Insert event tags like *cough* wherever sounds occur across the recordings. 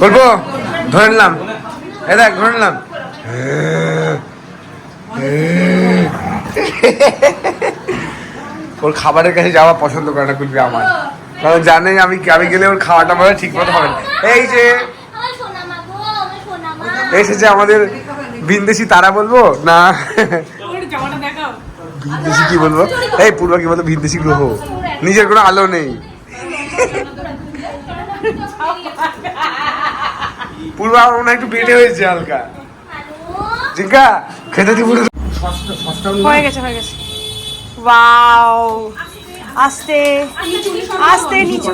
বলব ধরে নিলাম। এ দেখ, ধরে নিলাম। ওর খাবারের কাছে যাওয়া পছন্দ করে না কুলপি আমার। কারণ জানে আমি আমি গেলে ওর খাওয়াটা মানে ঠিক মতো হবে না। এই যে, এসেছে আমাদের বিন্দেশি তারা বলব না? দেখাও কি বলব? এই, পূর্বা কি বলতো? ভিনদেশি গ্রহ। নিজের কোনো আলো নেই। পূর্বা আমার একটু বেটে হয়েছে হালকা। জিঙ্কা, খেতে হয়ে গেছে হয়ে গেছে। ওয়াও, আস্তে আস্তে নিচু।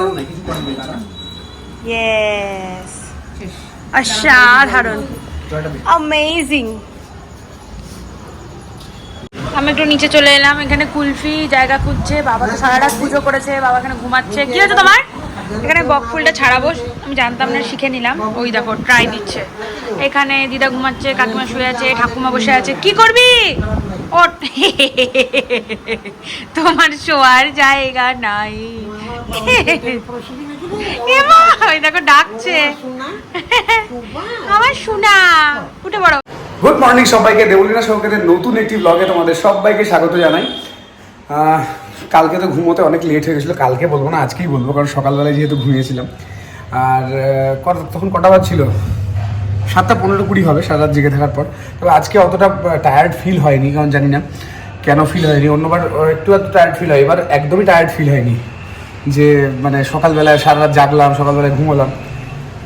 ইয়েস অসাধারণ। অ্যামেজিং আমি একটু নিচে চলে এলাম, এখানে কুলফি জায়গা খুঁজছে, বাবা তো সারা রাত পুজো করেছে, বাবা এখানে ঘুমাচ্ছে। কি হয়েছে তোমার? এখানে বক ফুলটা ছাড়াবো, আমি জানতাম না, শিখে নিলাম। ওই দেখো ট্রাই দিচ্ছে। এখানে দিদা ঘুমাচ্ছে, কাকিমা শুয়ে আছে, ঠাকুমা বসে আছে। কি করবি? ও তোমার শোয়ার জায়গা নাই। ওই দেখো, ডাকছে। আমার শোনা উঠে বড় গুড মর্নিং সবাইকে, দেবলীনা সহকারে নতুন একটি ব্লগে তোমাদের সবাইকে স্বাগত জানাই। কালকে তো ঘুমোতে অনেক লেট হয়ে গেছিল। কালকে বলব না, আজকেই বলব, কারণ সকালবেলায় যেহেতু ঘুমিয়েছিলাম। আর তখন কটা বাজছিল? সাতটা পনেরো কুড়ি হবে, সারা রাত জেগে থাকার পর। তবে আজকে অতটা টায়ার্ড ফিল হয়নি, কারণ জানি না কেন ফিল হয়নি। অন্যবার একটু একটু টায়ার্ড ফিল হয়। এবার একদমই টায়ার্ড ফিল হয়নি যে মানে সকালবেলায় সারা রাত জাগলাম, সকালবেলায় ঘুমোলাম।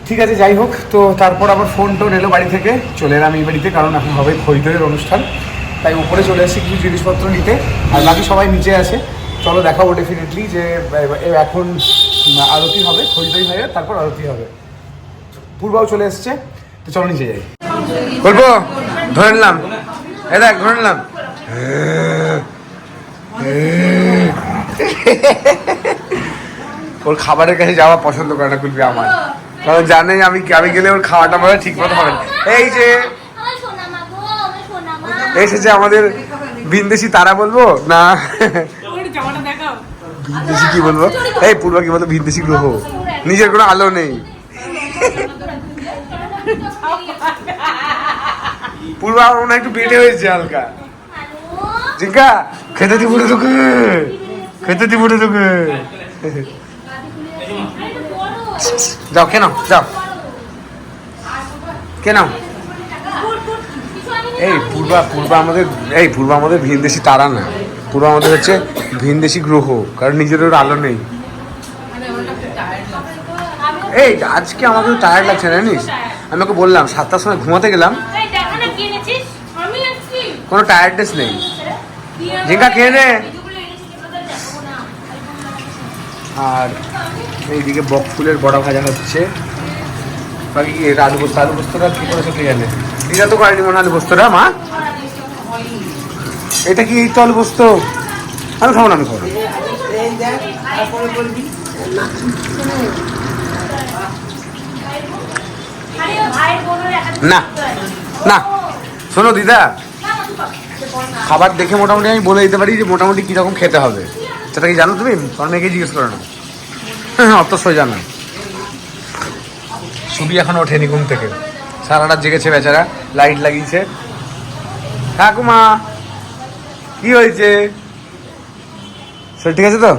ঠিক আছে, যাই হোক, তো তারপর আবার ফোন টোন এলো বাড়ি থেকে। চলে এলাম এই বাড়িতে, কারণ এখন হবে খরিদরের অনুষ্ঠান। তাই উপরে চলে এসেছি কিছু জিনিসপত্র নিতে, আর বাকি সবাই নিচে আছে। চলো দেখাবো ডেফিনেটলি যে এখন আরতি হবে খরিদরি হয়ে, তারপর আরতি হবে। পূর্বাও চলে এসছে, তো চলো নিচে যাই। বলব ধরে নিলাম। এ দেখ, ধরে নিলাম। ওর খাবারের কাছে যাওয়া পছন্দ করে না কুলপি আমার। কারণ জানে আমি আমি গেলে ওর খাওয়াটা মানে ঠিক মতো হবে এই যে আমার সোনা মা গো আমার সোনা মা এসেছে আমাদের বিন্দেশি তারা বলব? না? দেখাও কি বলব? এই পূর্বা কি বলতো? ভিনদেশি গ্রহ। নিজের কোনো আলো নেই। পূর্বা আমার মনে একটু বেটে হয়েছে হালকা। জিঙ্কা, খেতে দিব তোকে। খেতে দিব তোকে। যাও কেন যাও। কেন এই পূর্বা পূর্বা আমাদের, এই পূর্বা আমাদের ভিনদেশি তারা না। পূর্বা আমাদের হচ্ছে ভিনদেশি গ্রহ, কারণ নিজের ওর আলো নেই। এই, আজকে আমাকে টায়ার্ড লাগছে, জানিস? আমি ওকে বললাম, সাতটার সময় ঘুমাতে গেলাম। কোনো টায়ার্ডনেস নেই। জিঙ্কা, খেয়ে নে। আর এইদিকে বক ফুলের বড়া ভাজা হচ্ছে। বাকি আলু পোস্ত আলু পোস্তটা কি করেছে কে জানে? এটা তো করেনি মনে আলু পোস্তটা মা? এটা কি এই তো আলু আমি খাব না, আমি খাব। না না। শোনো দিদা, খাবার দেখে মোটামুটি আমি বলে দিতে পারি যে মোটামুটি কীরকম খেতে হবে। সেটা কি জানো তুমি? তোমার মেয়েকে জিজ্ঞেস করো না। হ্যাঁ অত সোজা না। সুবি এখন ওঠেনি ঘুম থেকে। সারা রাত জেগেছে বেচারা লাইট লাগিয়েছে। ঠাকুমা কি হয়েছে? সব ঠিক আছে তো?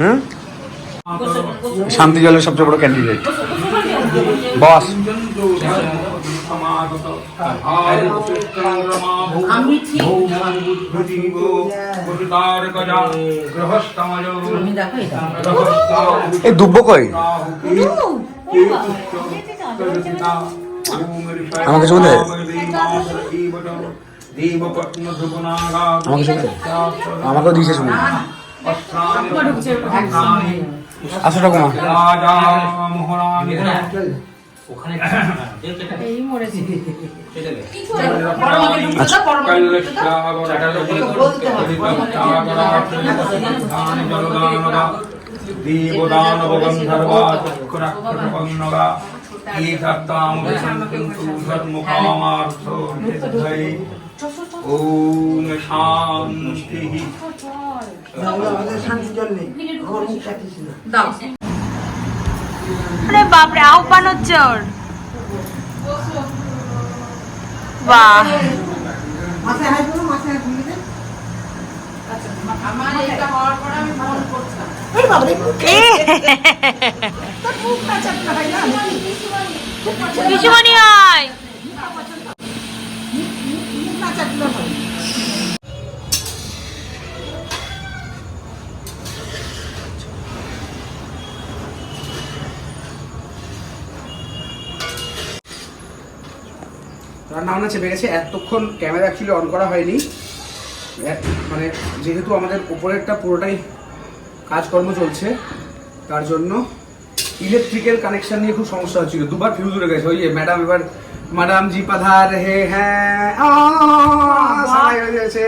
হুম? শান্তি জলের সবচেয়ে বড় ক্যান্ডিডেট বস। এই দুব্ব কই? আমাকে শুনে দে। আমাকে শুনে দে। আমাকেও দিয়েছে শুনে আসো ঠাকুমা দেবদানবগন্ধর্বাচক্ষুরাক্ষরবঙ্গা ধর্মকামার্থ ওম শান্তি আরে বাপরে আহ্বান হচ্ছে ওর বাহ। মাথায় হাত দিলো, মাথায় হাত দিয়ে দে। পিসুমণি হয়। রান্না বান্না চেপে গেছে এতক্ষণ ক্যামেরা অ্যাকচুয়ালি অন করা হয়নি। মানে যেহেতু আমাদের উপরেরটা পুরোটাই কাজকর্ম চলছে তার জন্য ইলেকট্রিক্যাল কানেকশন নিয়ে খুব সমস্যা হচ্ছিল। দুবার ফিউজ উড়ে গেছে। ওই যে ম্যাডাম এবার ম্যাডাম জি পাধার হে হ্যাঁ হয়ে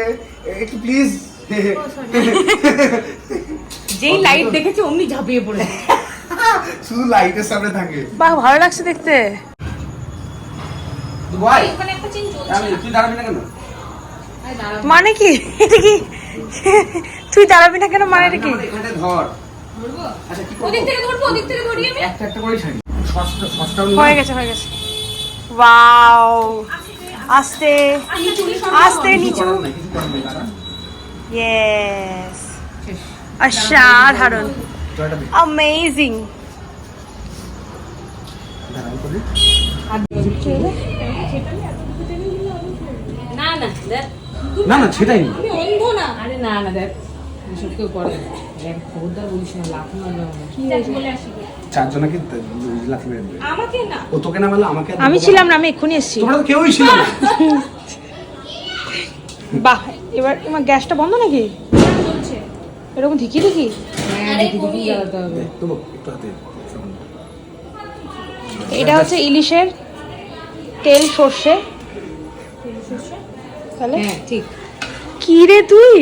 একটু প্লিজ যেই লাইট দেখেছে অমনি ঝাঁপিয়ে পড়েছে। *laughs* শুধু লাইটের সামনে থাকে। বাহ ভালো লাগছে দেখতে। কেন? মানে কি এটা কি? তুই দাঁড়াবি না কেন মানে এটা কি? এখানে ধর। আচ্ছা হয়ে গেছে হয়ে গেছে। ওয়াও! আস্তে আস্তে নিচু। ইয়েস অসাধারণ। অ্যামেজিং না না না না সেটাই না আমি অন্ধ না? আরে না না দেখ এসব কেউ করে খবরদার বলিস না লাফ মারবে আমার। চারজনে কি লাথি মেরে দেবে। আমাকে না? ও তোকে না মারলে আমাকে আমি ছিলাম না। আমি এক্ষুনি এসেছি। তোমরা তো কেউই ছিল না। *laughs* বাহ এবার আমার গ্যাসটা বন্ধ নাকি? এরকম হ্যাঁ একটু হাতে সামান্য। এটা হচ্ছে ইলিশের তেল সর্ষে। তাহলে? হ্যাঁ ঠিক। কি রে তুই?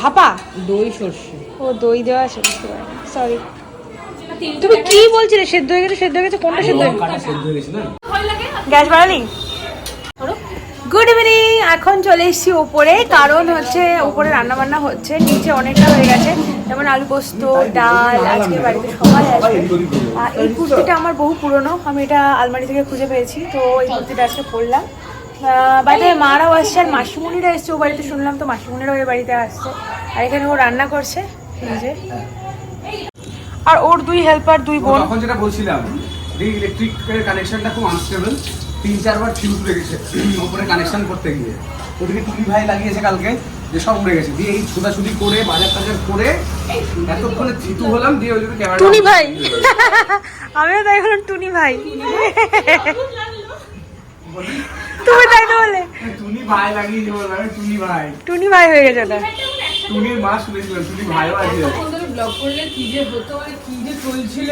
ভাপা? দই সর্ষে। ও দই দেওয়া পারিনি সরি। তুমি কি বলছিলে? সেদ্ধ হয়ে গেছে সেদ্ধ হয়ে গেছে কোনটা সেদ্ধ হয়ে গেছে? গ্যাস বাড়ালি? গুড ইভিনিং এখন চলে এসেছি ওপরে কারণ হচ্ছে ওপরে রান্না বান্না হচ্ছে নিচে অনেকটা হয়ে গেছে যেমন আলু পোস্ত ডাল আজকে বাড়িতে সবাই আসবে। আর এই কুর্তিটা আমার বহু পুরনো আমি এটা আলমারি থেকে খুঁজে পেয়েছি তো এই কুর্তিটা আজকে পরলাম বাড়িতে মারাও আসছে আর মাসিমণিরা এসছে ও বাড়িতে শুনলাম তো মাসিমণিরা ওই বাড়িতে আসছে। আর এখানে ও রান্না করছে নিজে আর ওর দুই হেল্পার দুই বোন। তখন যেটা বলছিলাম যে ইলেকট্রিক কানেকশনটা খুব আনস্টেবল তিন চারবার ফিউজ উড়ে গেছে ওপরে কানেকশন করতে গিয়ে। ওদিকে টুলি ভাই লাগিয়েছে কালকে যে সব উড়ে গেছে। দিয়ে এই ছুটাছুটি করে বাজার টাজার করে এতক্ষণে থিতু হলাম দিয়ে ওই জন্য ক্যামেরা টুনি ভাই। আমিও তাই হলাম টুনি ভাই? তুমি তাই তো বলে। টুনি ভাই বললাম আমি টুনি ভাই। টুনি ভাই হয়ে গেছে ওটা। টুনির মা শুনেছিলাম টুনি ভাইও আছে। ব্লগ করলে কি যে হতো মানে কি যে চলছিল।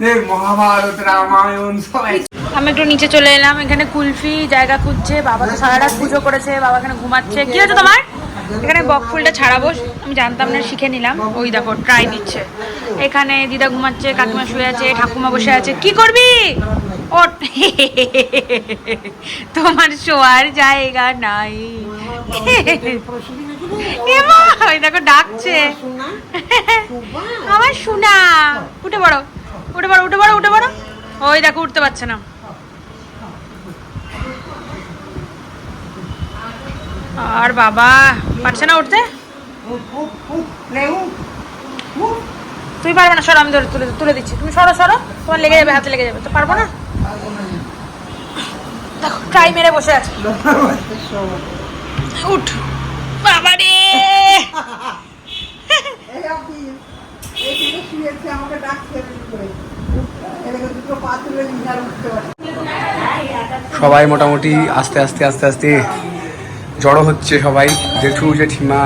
*laughs* মহাভারত রামায়ণ সবাই। আমি একটু নিচে চলে এলাম এখানে কুলফি জায়গা খুঁজছে বাবা তো সারা রাত পুজো করেছে বাবা এখানে ঘুমাচ্ছে। কি হয়েছে তোমার? এখানে বক ফুলটা ছাড়াবো আমি জানতাম না শিখে নিলাম। ওই দেখো ট্রাই দিচ্ছে এখানে দিদা ঘুমাচ্ছে কাকিমা শুয়ে আছে ঠাকুমা বসে আছে। কি করবি? ও তোমার শোয়ার জায়গা নাই। এমা, ওই দেখো ডাকছে। আমার শোনা উঠে পড়ো উঠে পড়ো উঠে পড়ো উঠে পড়ো। ওই দেখো, উঠতে পারছে না। আর বাবা, পারছে না উঠতে? তুই পারবে না, সরো, আমি ধরে তুলে তুলে দিচ্ছি। তুমি সরো সরো, তোমার লেগে যাবে, হাতে লেগে যাবে। তো পারব না? দেখো ট্রাই মেরে বসে আছে। উঠ। সবাই মোটামুটি আস্তে আস্তে আস্তে আস্তে জড়ো হচ্ছে সবাই। জেঠু জেঠিমা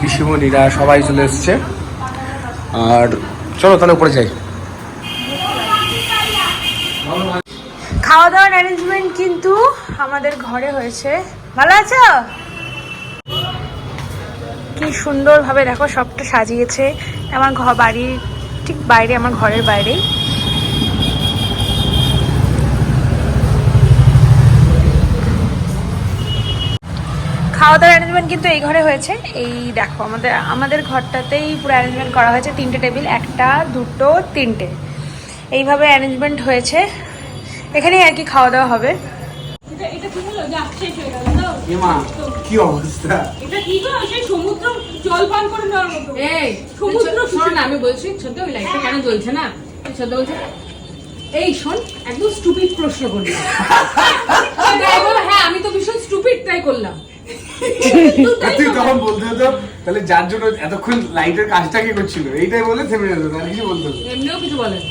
পিসিমণিরা সবাই চলে এসছে। আর চলো তাহলে উপরে যাই। খাওয়া দাওয়ার অ্যারেঞ্জমেন্ট কিন্তু আমাদের ঘরে হয়েছে। ভালো আছো? কি সুন্দরভাবে দেখো, সবটা সাজিয়েছে। আমার ঘর বাড়ির ঠিক বাইরে, আমার ঘরের বাইরেই খাওয়া দাওয়ার অ্যারেঞ্জমেন্ট কিন্তু এই ঘরে হয়েছে। এই দেখো, আমাদের আমাদের ঘরটাতেই পুরো অ্যারেঞ্জমেন্ট করা হয়েছে। তিনটে টেবিল, একটা, দুটো, তিনটে। এইভাবে অ্যারেঞ্জমেন্ট হয়েছে। এখানেই আর কি খাওয়া দাওয়া হবে। কি হলো? যা শেষ হয়ে গেল দাও এমা কি অবস্থা? এটা কি সমুদ্র জল পান করে নেওয়ার মতো। এই সমুদ্র শোন না আমি বলছি ছোট ওই লাইটটা কেন জ্বলছে না? ছোট বলছে এই শোন একদম স্টুপিড প্রশ্ন করলি। *laughs* হ্যাঁ আমি তো ভীষণ স্টুপিড তাই করলাম। *laughs* তুই তখন বলতে হতো তাহলে যার জন্য এতক্ষণ লাইটের কাজটা কি করছিল? এইটাই বলে থেমে যেত আর কিছু বলতে এমনিও কিছু বলেনি।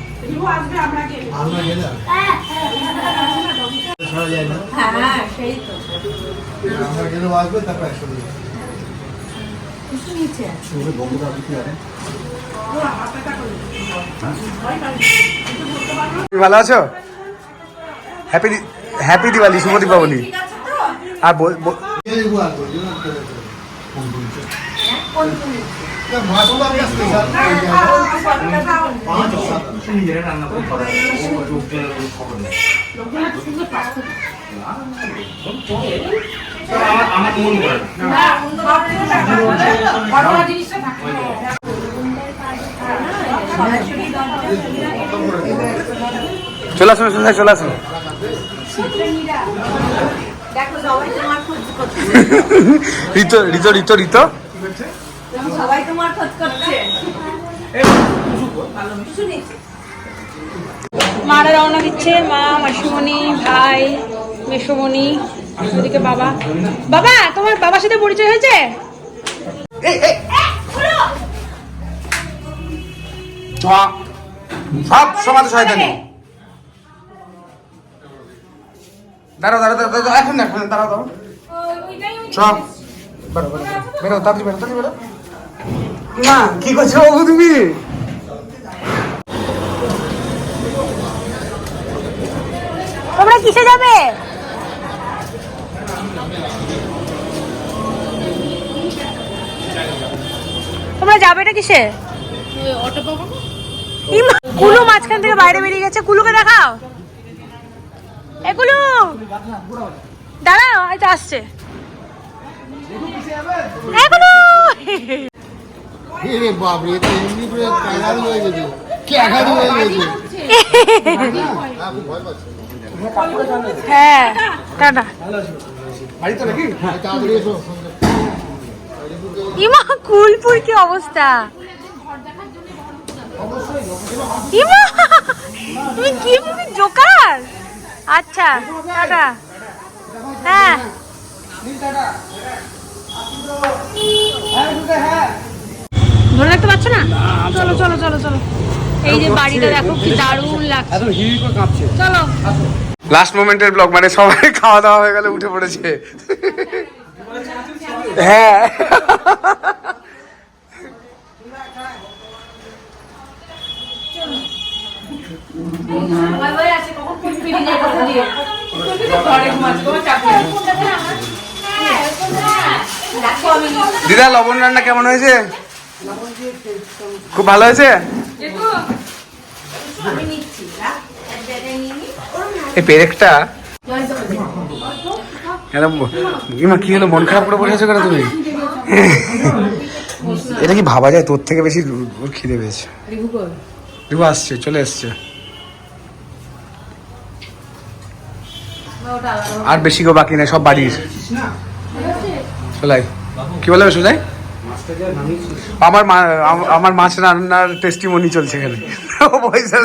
ভালো আছো? হ্যাপি হ্যাপি দিওয়ালি শুভ দীপাবলি। আর বল- আমার মন করে চলে আসুন সন্ধ্যায় চলে আসুন। দেখো সবাই তোমার খোঁজ *laughs* রিতো সবাই তোমার খোঁজ করছে। মারা রওনা দিচ্ছে। মা মাসিমণি ভাই মেসমণি ওদিকে বাবা। বাবা তোমার বাবার সাথে পরিচয় হয়েছে? সব সমাজ শয়তানি দাঁড়াও দাঁড়াও দাঁড়াও দাঁড়াও, এখন এখন না, দাঁড়াও। দাঁড়াও সব বেরো বেরো বেরো। তাড়াতাড়ি বেরো তাড়াতাড়ি বেরো। কি করছ বাবু তুমি? তোমরা কিসে যাবে? তোমরা যাবে এটা কিসে? অটো পাবো কুলু মাঝখান থেকে বাইরে বেরিয়ে গেছে। কুলুকে দেখাও। এ কুলু! দাঁড়াও হয়তো আসছে। এরে এমনি করে হয়ে গেছে। ক্যাগারি হয়ে গেছে? খুব ভয় পাচ্ছে টাটা। বাড়িতে নাকি? তাড়াতাড়ি এসো। ইমা কুলপুর কি অবস্থা? ইমা তুমি কি মুভি জোকার? আচ্ছা টাটা। হ্যাঁ। ধরে রাখতে পারছ না? চলো চলো চলো চলো। এই যে বাড়িটা দেখো কি দারুণ লাগছে। চলো। লাস্ট মোমেন্টের ব্লগ মানে সবাই খাওয়া দাওয়া হয়ে গেলে উঠে পড়েছে। হ্যাঁ। দিদা লবণ রান্না কেমন হয়েছে? খুব ভালো হয়েছে? এই পেরেকটা? ইমা কি হলো? মন খারাপ করে বসে আছো কেন তুমি? এটা কি ভাবা যায়? তোর থেকে বেশি ওর খিদে পেয়েছে। রিভু আসছে চলে এসছে। আর বেশি কেউ বাকি নেই সব বাড়ির। চলাই কি বলে সোজাই আমার আমার মাছ রান্নার টেস্টিমনি চলছে এখানে। *laughs* পয়সা